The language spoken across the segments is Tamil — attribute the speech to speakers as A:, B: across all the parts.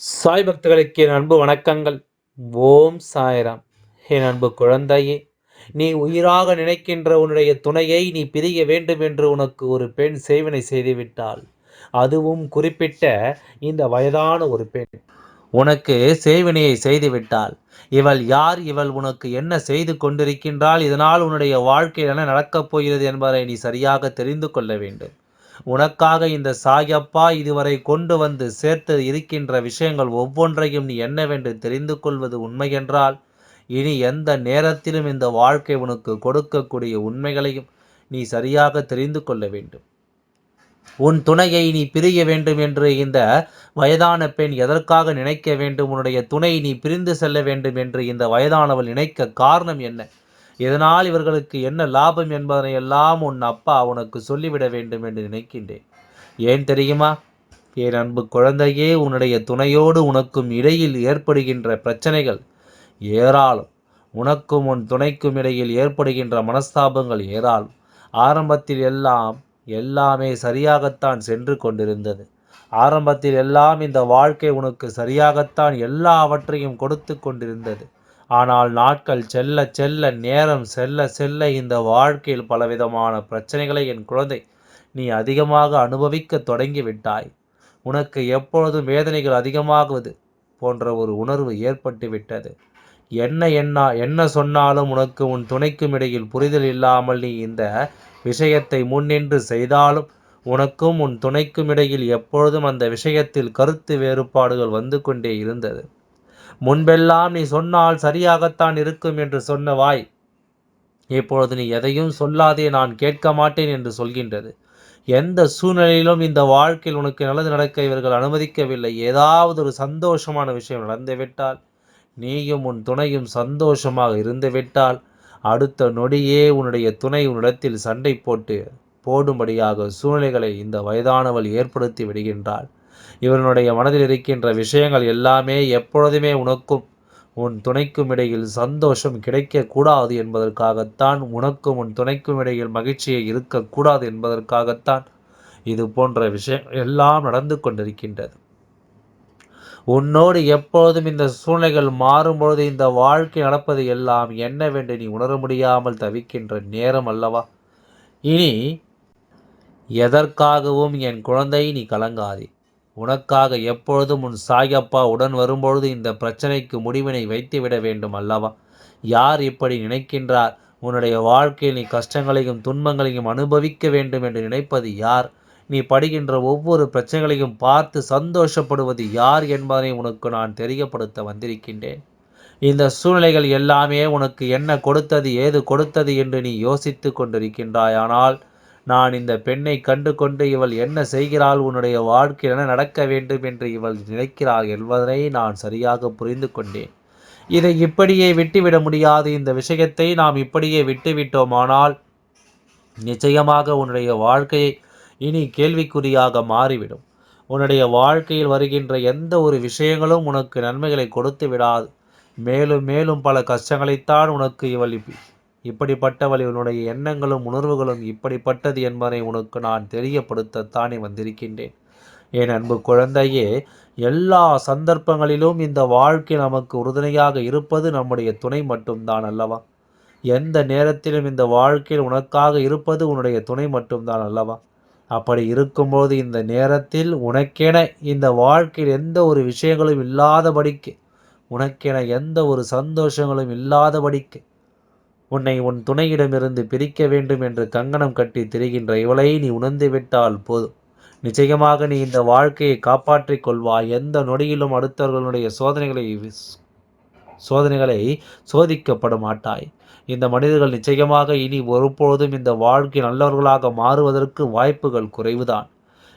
A: சாய் பக்தர்களுக்கு என் அன்பு வணக்கங்கள். ஓம் சாய்ராம். என் அன்பு குழந்தையே நீ உயிராக நினைக்கின்ற உன்னுடைய துணையை நீ பிரிய வேண்டும் என்று உனக்கு ஒரு பெண் சேவனை செய்துவிட்டாள். அதுவும் குறிப்பிட்ட இந்த வயதான ஒரு பெண். உனக்கு சேவனையை செய்துவிட்டாள். இவள் யார்? இவள் உனக்கு என்ன செய்து கொண்டிருக்கின்றாள்? இதனால் உன்னுடைய வாழ்க்கையில் என்ன நடக்கப் போகிறது என்பதை நீ சரியாக தெரிந்து கொள்ள வேண்டும். உனக்காக இந்த சாயப்பா இதுவரை கொண்டு வந்து சேர்த்து இருக்கின்ற விஷயங்கள் ஒவ்வொன்றையும் நீ என்னவென்று தெரிந்து கொள்வது உண்மையென்றால் இனி எந்த நேரத்திலும் இந்த வாழ்க்கை உனக்கு கொடுக்கக்கூடிய உண்மைகளையும் நீ சரியாக தெரிந்து கொள்ள வேண்டும். உன் துணையை நீ பிரிய வேண்டும் என்று இந்த வயதான பெண் எதற்காக நினைக்க வேண்டும்? உன்னுடைய துணை நீ பிரிந்து செல்ல வேண்டும் என்று இந்த வயதானவள் நினைக்க காரணம் என்ன? இதனால் இவர்களுக்கு என்ன லாபம் என்பதனை எல்லாம் உன் அப்பா உனக்கு சொல்லிவிட வேண்டும் என்று நினைக்கின்றேன். ஏன் தெரியுமா? என் அன்பு குழந்தையே உன்னுடைய துணையோடு உனக்கும் இடையில் ஏற்படுகின்ற பிரச்சனைகள் ஏராளம். உனக்கும் உன் துணைக்கும் இடையில் ஏற்படுகின்ற மனஸ்தாபங்கள் ஏராளம். ஆரம்பத்தில் எல்லாம் எல்லாமே சரியாகத்தான் சென்று கொண்டிருந்தது. ஆரம்பத்தில் எல்லாம் இந்த வாழ்க்கை உனக்கு சரியாகத்தான் எல்லாவற்றையும் கொடுத்து கொண்டிருந்தது. ஆனால் நாட்கள் செல்ல செல்ல நேரம் செல்ல செல்ல இந்த வாழ்க்கையில் பலவிதமான பிரச்சனைகளை என் குழந்தை நீ அதிகமாக அனுபவிக்க தொடங்கி விட்டாய் உனக்கு எப்பொழுதும் வேதனைகள் அதிகமாகுவது போன்ற ஒரு உணர்வு ஏற்பட்டு விட்டது. என்ன என்ன என்ன சொன்னாலும் உனக்கு உன் துணைக்கும் இடையில் புரிதல் இல்லாமல் நீ இந்த விஷயத்தை முன்னின்று செய்தாலும் உனக்கும் உன் துணைக்கும் இடையில் எப்பொழுதும் அந்த விஷயத்தில் கருத்து வேறுபாடுகள் வந்து கொண்டே இருந்தது. முன்பெல்லாம் நீ சொன்னால் சரியாகத்தான் இருக்கும் என்று சொன்ன வாய் இப்பொழுது நீ எதையும் சொல்லாதே நான் கேட்க மாட்டேன் என்று சொல்கின்றது. எந்த சூழ்நிலையிலும் இந்த வாழ்க்கையில் உனக்கு நல்லது நடக்க இவர்கள் அனுமதிக்கவில்லை. ஏதாவது ஒரு சந்தோஷமான விஷயம் நடந்துவிட்டால் நீயும் உன் துணையும் சந்தோஷமாக இருந்துவிட்டால் அடுத்த நொடியே உன்னுடைய துணை உன்னிடத்தில் சண்டை போட்டு போடும்படியாக சூழ்நிலைகளை இந்த வயதானவள் ஏற்படுத்தி விடுகின்றாள். இவனுடைய மனதில் இருக்கின்ற விஷயங்கள் எல்லாமே எப்பொழுதுமே உனக்கும் உன் துணைக்கும் இடையில் சந்தோஷம் கிடைக்கக்கூடாது என்பதற்காகத்தான் உனக்கும் உன் துணைக்கும் இடையில் மகிழ்ச்சியை இருக்கக்கூடாது என்பதற்காகத்தான் இது போன்ற விஷயம் எல்லாம் நடந்து கொண்டிருக்கின்றது. உன்னோடு எப்பொழுதும் இந்த சூழ்நிலைகள் மாறும்பொழுது இந்த வாழ்க்கை நடப்பது எல்லாம் என்னவென்று நீ உணர முடியாமல் தவிக்கின்ற நேரம் அல்லவா? இனி எதற்காகவும் என் குழந்தை நீ கலங்காதே. உனக்காக எப்பொழுதும் உன் சாயப்பா உடன் வரும்பொழுது இந்த பிரச்சனைக்கு முடிவினை வைத்துவிட வேண்டும் அல்லவா? யார் இப்படி நினைக்கின்றார்? உன்னுடைய வாழ்க்கையில் நீ கஷ்டங்களையும் துன்பங்களையும் அனுபவிக்க வேண்டும் என்று நினைப்பது யார்? நீ படுகின்ற ஒவ்வொரு பிரச்சனைகளையும் பார்த்து சந்தோஷப்படுவது யார் என்பதை உனக்கு நான் தெரியப்படுத்த வந்திருக்கின்றேன். இந்த சூழ்நிலைகள் எல்லாமே உனக்கு என்ன கொடுத்தது ஏது கொடுத்தது என்று நீ யோசித்து கொண்டிருக்கின்றாய் ஆனால் நான் இந்த பெண்ணை கண்டு கொண்டு இவள் என்ன செய்கிறாள் உன்னுடைய வாழ்க்கையில் என்ன நடக்க வேண்டும் என்று இவள் நினைக்கிறாள் என்பதனை நான் சரியாக புரிந்து கொண்டேன். இதை இப்படியே விட்டுவிட முடியாது. இந்த விஷயத்தை நாம் இப்படியே விட்டுவிட்டோமானால் நிச்சயமாக உன்னுடைய வாழ்க்கையை இனி கேள்விக்குறியாக மாறிவிடும். உன்னுடைய வாழ்க்கையில் வருகின்ற எந்த ஒரு விஷயங்களும் உனக்கு நன்மைகளை கொடுத்து விடாது. மேலும் மேலும் பல கஷ்டங்களைத்தான் உனக்கு இவள் இப்படிப்பட்டவள் இவனுடைய எண்ணங்களும் உணர்வுகளும் இப்படிப்பட்டது என்பதை உனக்கு நான் தெரியப்படுத்தத்தானே வந்திருக்கின்றேன். என் அன்பு குழந்தையே எல்லா சந்தர்ப்பங்களிலும் இந்த வாழ்க்கை நமக்கு உறுதுணையாக இருப்பது நம்முடைய துணை மட்டும்தான் அல்லவா? எந்த நேரத்திலும் இந்த வாழ்க்கையில் உனக்காக இருப்பது உன்னுடைய துணை மட்டும்தான் அல்லவா? அப்படி இருக்கும்போது இந்த நேரத்தில் உனக்கென இந்த வாழ்க்கையில் எந்த ஒரு விஷயங்களும் இல்லாதபடிக்கு உனக்கென எந்த ஒரு சந்தோஷங்களும் இல்லாதபடிக்கு உன்னை உன் துணையிடமிருந்து பிரிக்க வேண்டும் என்று கங்கணம் கட்டி திரிகின்ற இவளை நீ உணர்ந்து விட்டால் போதும். நிச்சயமாக நீ இந்த வாழ்க்கையை காப்பாற்றிக் கொள்வாய். எந்த நொடியிலும் அடுத்தவர்களுடைய சோதனைகளை சோதனைகளை சோதிக்கப்பட மாட்டாய். இந்த மனிதர்கள் நிச்சயமாக இனி ஒருபொழுதும் இந்த வாழ்க்கை நல்லவர்களாக மாறுவதற்கு வாய்ப்புகள் குறைவுதான்.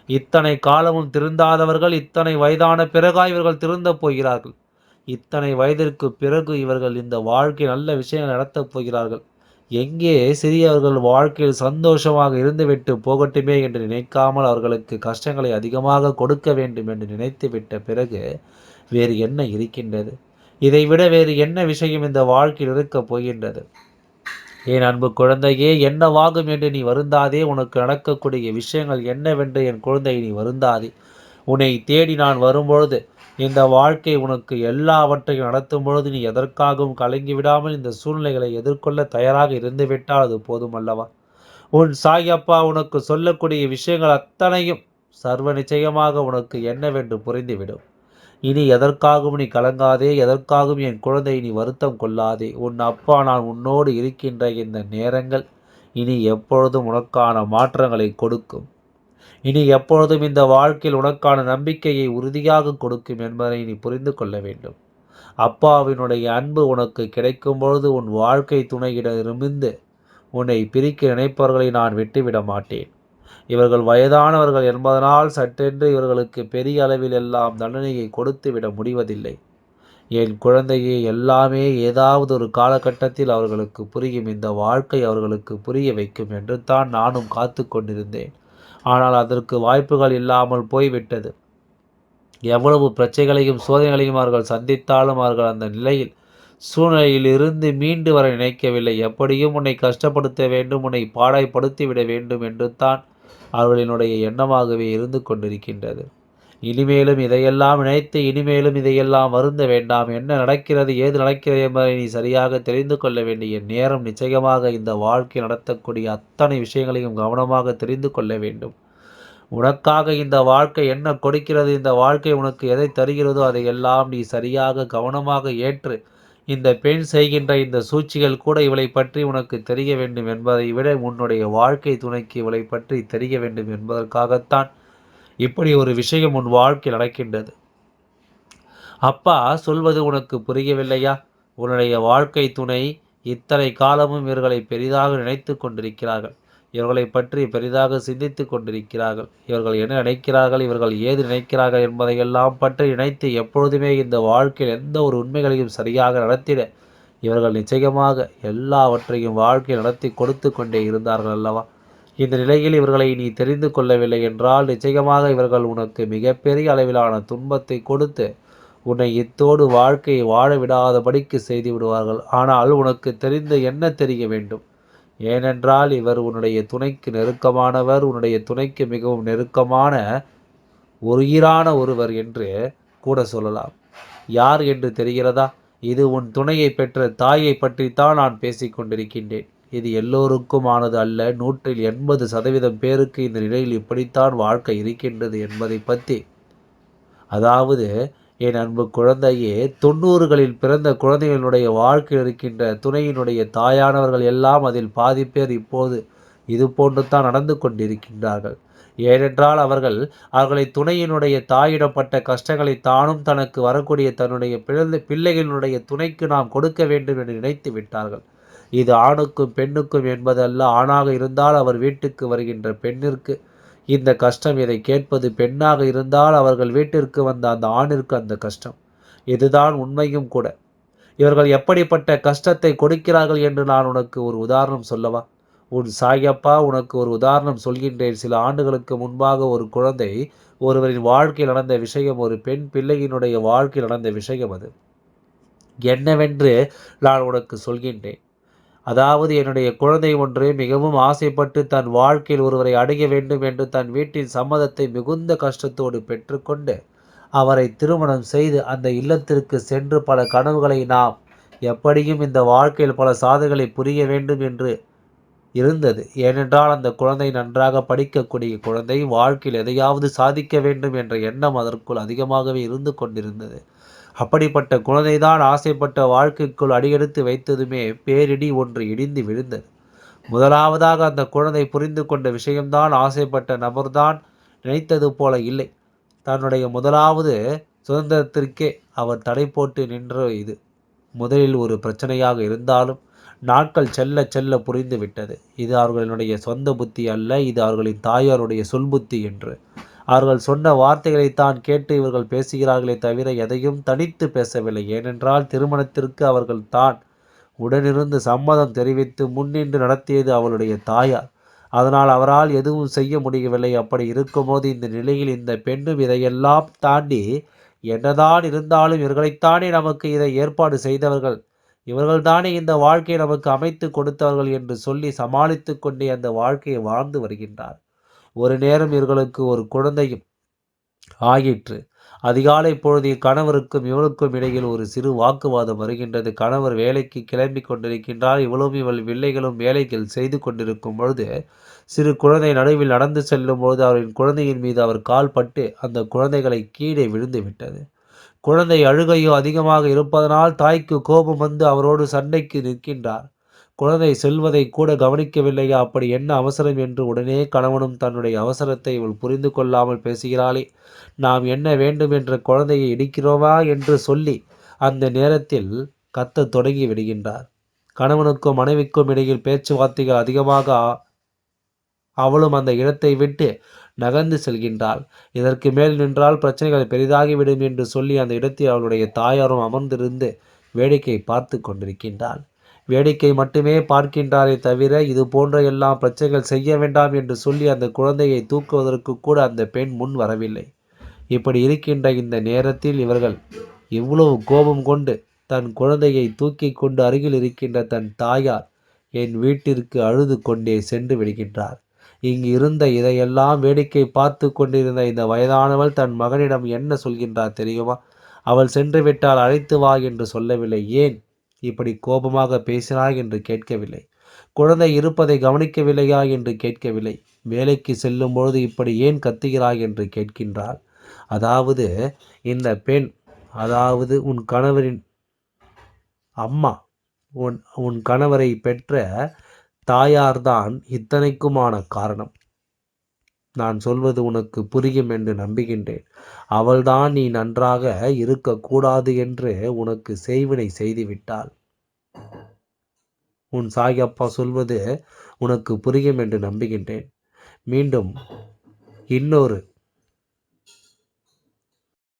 A: இத்தனை காலமும் திருந்தாதவர்கள் இத்தனை வயதான பிறகாய் இவர்கள் திருந்த போகிறார்கள். இத்தனை வயதிற்கு பிறகு இவர்கள் இந்த வாழ்க்கை நல்ல விஷயங்கள் நடத்தப் போகிறார்கள். எங்கே சிறியவர்கள் வாழ்க்கையில் சந்தோஷமாக இருந்துவிட்டு போகட்டுமே என்று நினைக்காமல் அவர்களுக்கு கஷ்டங்களை அதிகமாக கொடுக்க வேண்டும் என்று நினைத்துவிட்ட பிறகு வேறு என்ன இருக்கின்றது? இதைவிட வேறு என்ன விஷயம் இந்த வாழ்க்கையில் இருக்கப் போகின்றது? என் அன்பு குழந்தையே என்னவாகும் என்று நீ வருந்தாதே. உனக்கு நடக்கக்கூடிய விஷயங்கள் என்னவென்று என் குழந்தை நீ வருந்தாதே. உன்னை தேடி நான் வரும்பொழுது இந்த வாழ்க்கை உனக்கு எல்லாவற்றையும் நடத்தும் பொழுது நீ எதற்காகவும் கலங்கி விடாமல் இந்த சூழ்நிலைகளை எதிர்கொள்ள தயாராக இருந்துவிட்டால் அது போதும் அல்லவா? உன் சாயப்பா உனக்கு சொல்லக்கூடிய விஷயங்கள் அத்தனையும் சர்வ நிச்சயமாக உனக்கு என்னவென்று புரிந்துவிடும். இனி எதற்காகவும் நீ கலங்காதே எதற்காகவும் என் குழந்தை நீ வருத்தம் கொள்ளாதே. உன் அப்பா நான் உன்னோடு இருக்கின்ற இந்த நேரங்கள் இனி எப்பொழுதும் உனக்கான மாற்றங்களை கொடுக்கும். இனி எப்பொழுதும் இந்த வாழ்க்கையில் உனக்கான நம்பிக்கையை உறுதியாக கொடுக்கும் என்பதை நீ புரிந்து கொள்ள வேண்டும். அப்பாவினுடைய அன்பு உனக்கு கிடைக்கும் பொழுது உன் வாழ்க்கை துணையிடமிருந்து உன்னை பிரிக்க நினைப்பவர்களை நான் விட்டுவிட மாட்டேன். இவர்கள் வயதானவர்கள் என்பதனால் சட்டென்று இவர்களுக்கு பெரிய அளவில் எல்லாம் தண்டனையை கொடுத்து விட முடிவதில்லை. என் குழந்தையை எல்லாமே ஏதாவது ஒரு காலகட்டத்தில் அவர்களுக்கு புரியும். இந்த வாழ்க்கை அவர்களுக்கு புரிய வைக்கும் என்று தான் நானும் காத்து கொண்டிருந்தேன். ஆனால் அதற்கு வாய்ப்புகள் இல்லாமல் போய்விட்டது. எவ்வளவு பிரச்சனைகளையும் சோதனைகளையும் அவர்கள் சந்தித்தாலும் அவர்கள் அந்த நிலையில் சூழ்நிலையில் இருந்து மீண்டு வர நினைக்கவில்லை. எப்படியும் உன்னை கஷ்டப்படுத்த வேண்டும் உன்னை பாடாய்ப்படுத்தி விட வேண்டும் என்று தான் அவர்களினுடைய எண்ணமாகவே இருந்து கொண்டிருக்கின்றது. இனிமேலும் இதையெல்லாம் நினைத்து இனிமேலும் இதையெல்லாம் வருந்த வேண்டாம். என்ன நடக்கிறது ஏது நடக்கிறது என்பதை நீ சரியாக தெரிந்து கொள்ள வேண்டிய நேரம் நிச்சயமாக இந்த வாழ்க்கை நடத்தக்கூடிய அத்தனை விஷயங்களையும் கவனமாக தெரிந்து கொள்ள வேண்டும். உனக்காக இந்த வாழ்க்கை என்ன கொடுக்கிறது இந்த வாழ்க்கை உனக்கு எதை தருகிறதோ அதையெல்லாம் நீ சரியாக கவனமாக ஏற்று இந்த பெண் செய்கின்ற இந்த சூழ்ச்சிகள் கூட இவளை பற்றி உனக்கு தெரிய வேண்டும் என்பதை விட உன்னுடைய வாழ்க்கை துணைக்கு இவளை பற்றி தெரிய வேண்டும் என்பதற்காகத்தான் இப்படி ஒரு விஷயம் உன் வாழ்க்கையில் நடக்கின்றது. அப்பா சொல்வது உனக்கு புரியவில்லையா? உன்னுடைய வாழ்க்கை துணை இத்தனை காலமும் இவர்களை பெரிதாக நினைத்து கொண்டிருக்கிறார்கள். இவர்களை பற்றி பெரிதாக சிந்தித்து கொண்டிருக்கிறார்கள். இவர்கள் என்ன நினைக்கிறார்கள்? இவர்கள் ஏது நினைக்கிறார்கள் என்பதையெல்லாம் பற்றி நினைத்து எப்பொழுதுமே இந்த வாழ்க்கையில் எந்த ஒரு உண்மைகளையும் சரியாக நடத்திட இவர்கள் நிச்சயமாக எல்லாவற்றையும் வாழ்க்கை நடத்தி கொடுத்து கொண்டே இருந்தார்கள் அல்லவா? இந்த நிலையில் இவர்களை நீ தெரிந்து கொள்ளவில்லை என்றால் நிச்சயமாக இவர்கள் உனக்கு மிகப்பெரிய அளவிலான துன்பத்தை கொடுத்து உன்னை இத்தோடு வாழ்க்கையை வாழ விடாதபடிக்கு செய்து விடுவார்கள். ஆனால் உனக்கு தெரிந்து என்ன தெரிய வேண்டும்? ஏனென்றால் இவர் உன்னுடைய துணைக்கு நெருக்கமானவர் உன்னுடைய துணைக்கு மிகவும் நெருக்கமான உயிரான ஒருவர் என்று கூட சொல்லலாம். யார் என்று தெரிகிறதா? இது உன் துணையை பெற்ற தாயை பற்றித்தான் நான் பேசிக்கொண்டிருக்கின்றேன். இது எல்லோருக்குமானது அல்ல. நூற்றில் எண்பது சதவீதம் பேருக்கு இந்த நிலையில் இப்படித்தான் வாழ்க்கை இருக்கின்றது என்பதை பற்றி. அதாவது என் அன்பு குழந்தையே தொண்ணூறுகளில் பிறந்த குழந்தைகளுடைய வாழ்க்கை இருக்கின்ற துணையினுடைய தாயானவர்கள் எல்லாம் அதில் பாதி பேர் இப்போது இது போன்று தான் நடந்து கொண்டிருக்கின்றார்கள். ஏனென்றால் அவர்கள் அவர்களை துணையினுடைய தாயிடப்பட்ட கஷ்டங்களை தானும் தனக்கு வரக்கூடிய தன்னுடைய பிறந்த பிள்ளைகளினுடைய துணைக்கு நாம் கொடுக்க வேண்டும் என்று நினைத்து விட்டார்கள். இது ஆணுக்கும் பெண்ணுக்கும் என்பதல்ல. ஆணாக இருந்தால் அவர் வீட்டுக்கு வருகின்ற பெண்ணிற்கு இந்த கஷ்டம் இதை கேட்பது. பெண்ணாக இருந்தால் அவர்கள் வீட்டிற்கு வந்த அந்த ஆணிற்கு அந்த கஷ்டம். இதுதான் உண்மையும் கூட. இவர்கள் எப்படிப்பட்ட கஷ்டத்தை கொடுக்கிறார்கள் என்று நான் உனக்கு ஒரு உதாரணம் சொல்லவா? உன் சாயப்பா உனக்கு ஒரு உதாரணம் சொல்கின்றேன். சில ஆண்டுகளுக்கு முன்பாக ஒரு குழந்தை ஒருவரின் வாழ்க்கையில் நடந்த விஷயம் ஒரு பெண் பிள்ளையினுடைய வாழ்க்கையில் நடந்த விஷயம் அது. என்னவென்று நான் உனக்கு சொல்கின்றேன். அதாவது என்னுடைய குழந்தை ஒன்று மிகவும் ஆசைப்பட்டு தன் வாழ்க்கையில் ஒருவரை அடைய வேண்டும் என்று தன் வீட்டின் சம்மதத்தை மிகுந்த கஷ்டத்தோடு பெற்றுக்கொண்டு அவரை திருமணம் செய்து அந்த இல்லத்திற்கு சென்று பல கனவுகளை நாம் எப்படியும் இந்த வாழ்க்கையில் பல சாதனைகளை புரிய வேண்டும் என்று இருந்தது. ஏனென்றால் அந்த குழந்தை நன்றாக படிக்கக்கூடிய குழந்தை வாழ்க்கையில் எதையாவது சாதிக்க வேண்டும் என்ற எண்ணம் அதற்குள் அதிகமாகவே இருந்து கொண்டிருந்தது. அப்படிப்பட்ட குழந்தைதான் ஆசைப்பட்ட வாழ்க்கைக்குள் அடியெடுத்து வைத்ததுமே பேரிடி ஒன்று இடிந்து விழுந்தது. முதலாவதாக அந்த குழந்தை புரிந்து கொண்ட விஷயம்தான் ஆசைப்பட்ட நபர்தான் நினைத்தது போல இல்லை. தன்னுடைய முதலாவது சுதந்திரத்திற்கே அவர் தடை போட்டு நின்ற இது. முதலில் ஒரு பிரச்சனையாக இருந்தாலும் நாட்கள் செல்ல செல்ல புரிந்து விட்டது இது அவர்களுடைய சொந்த புத்தி அல்ல இது அவர்களின் தாயாருடைய சொல் புத்தி என்று. அவர்கள் சொன்ன வார்த்தைகளைத்தான் கேட்டு இவர்கள் பேசுகிறார்களே தவிர எதையும் தனித்து பேசவில்லை. ஏனென்றால் திருமணத்திற்கு அவர்கள் தான் உடனிருந்து சம்மதம் தெரிவித்து முன்னின்று நடத்தியது அவளுடைய தாயார். அதனால் அவரால் எதுவும் செய்ய முடியவில்லை. அப்படி இருக்கும்போது இந்த நிலையில் இந்த பெண்ணும் இதையெல்லாம் தாண்டி என்னதான் இருந்தாலும் இவர்களைத்தானே நமக்கு இதை ஏற்பாடு செய்தவர்கள். இவர்கள்தானே இந்த வாழ்க்கையை நமக்கு அமைத்து கொடுத்தவர்கள் என்று சொல்லி சமாளித்து கொண்டே அந்த வாழ்க்கையை வாழ்ந்து வருகின்றார். ஒரு நேரம் இவர்களுக்கு ஒரு குழந்தையும் ஆயிற்று. அதிகாலை பொழுதில் கணவருக்கும் இவளுக்கும் இடையில் ஒரு சிறு வாக்குவாதம் வருகின்றது. கணவர் வேலைக்கு கிளம்பி கொண்டிருக்கின்றார். இவளும் இவள் பிள்ளைகளும் வேலைகள் செய்து கொண்டிருக்கும் பொழுது சிறு குழந்தை நடுவில் நடந்து செல்லும் பொழுது அவரின் குழந்தையின் மீது அவர் கால் பட்டு அந்த குழந்தைகளை கீழே விழுந்து விட்டது. குழந்தை அழுகையோ அதிகமாக இருப்பதனால் தாய்க்கு கோபம் வந்து அவரோடு சண்டைக்கு நிற்கின்றார். குழந்தை செல்வதை கூட கவனிக்கவில்லையா? அப்படி என்ன அவசரம் என்று உடனே கணவனும் தன்னுடைய அவசரத்தை இவள் புரிந்து கொள்ளாமல் பேசுகிறாளே. நாம் என்ன வேண்டும் என்ற குழந்தையை இடிக்கிறோமா என்று சொல்லி அந்த நேரத்தில் கத்த தொடங்கி விடுகின்றார். கணவனுக்கும் மனைவிக்கும் இடையில் பேச்சுவார்த்தைகள் அதிகமாக அவளும் அந்த இடத்தை விட்டு நகர்ந்து செல்கின்றாள். இதற்கு மேல் நின்றால் பிரச்சனைகள் பெரிதாகிவிடும் என்று சொல்லி அந்த இடத்தில் அவளுடைய தாயாரும் அமர்ந்திருந்து வேடிக்கை பார்த்து கொண்டிருக்கின்றாள். வேடிக்கை மட்டுமே பார்க்கின்றாரே தவிர இது போன்ற எல்லாம் பிரச்சனைகள் செய்ய வேண்டாம் என்று சொல்லி அந்த குழந்தையை தூக்குவதற்கு கூட அந்த பெண் முன் வரவில்லை. இப்படி இருக்கின்ற இந்த நேரத்தில் இவர்கள் இவ்வளவு கோபம் கொண்டு தன் குழந்தையை தூக்கி கொண்டு அருகில் இருக்கின்ற தன் தாயார் என் வீட்டிற்கு அழுது கொண்டே சென்று விடுகின்றார். இங்கு இருந்த இதையெல்லாம் வேடிக்கை பார்த்து கொண்டிருந்த இந்த வயதானவள் தன் மகனிடம் என்ன சொல்கின்றார் தெரியுமா? அவள் சென்று விட்டால் அழைத்து வா என்று சொல்லவில்லை. ஏன்? இப்படி கோபமாக பேசினாய் என்று கேட்கவில்லை. குழந்தை இருப்பதை கவனிக்கவில்லையா என்று கேட்கவில்லை. வேலைக்கு செல்லும் பொழுது இப்படி ஏன் கத்துகிறாய் என்று கேட்கின்றாள். அதாவது இந்த பெண் அதாவது உன் கணவரின் அம்மா உன் உன் கணவரை பெற்ற தாயார்தான் இத்தனைக்குமான காரணம். நான் சொல்வது உனக்கு புரியும் என்று நம்புகின்றேன். அவள்தான் நீ நன்றாக இருக்கக்கூடாது என்று உனக்கு செய்வினை செய்துவிட்டாள். உன் சாயப்பா சொல்வது உனக்கு புரியும் என்று நம்புகின்றேன். மீண்டும் இன்னொரு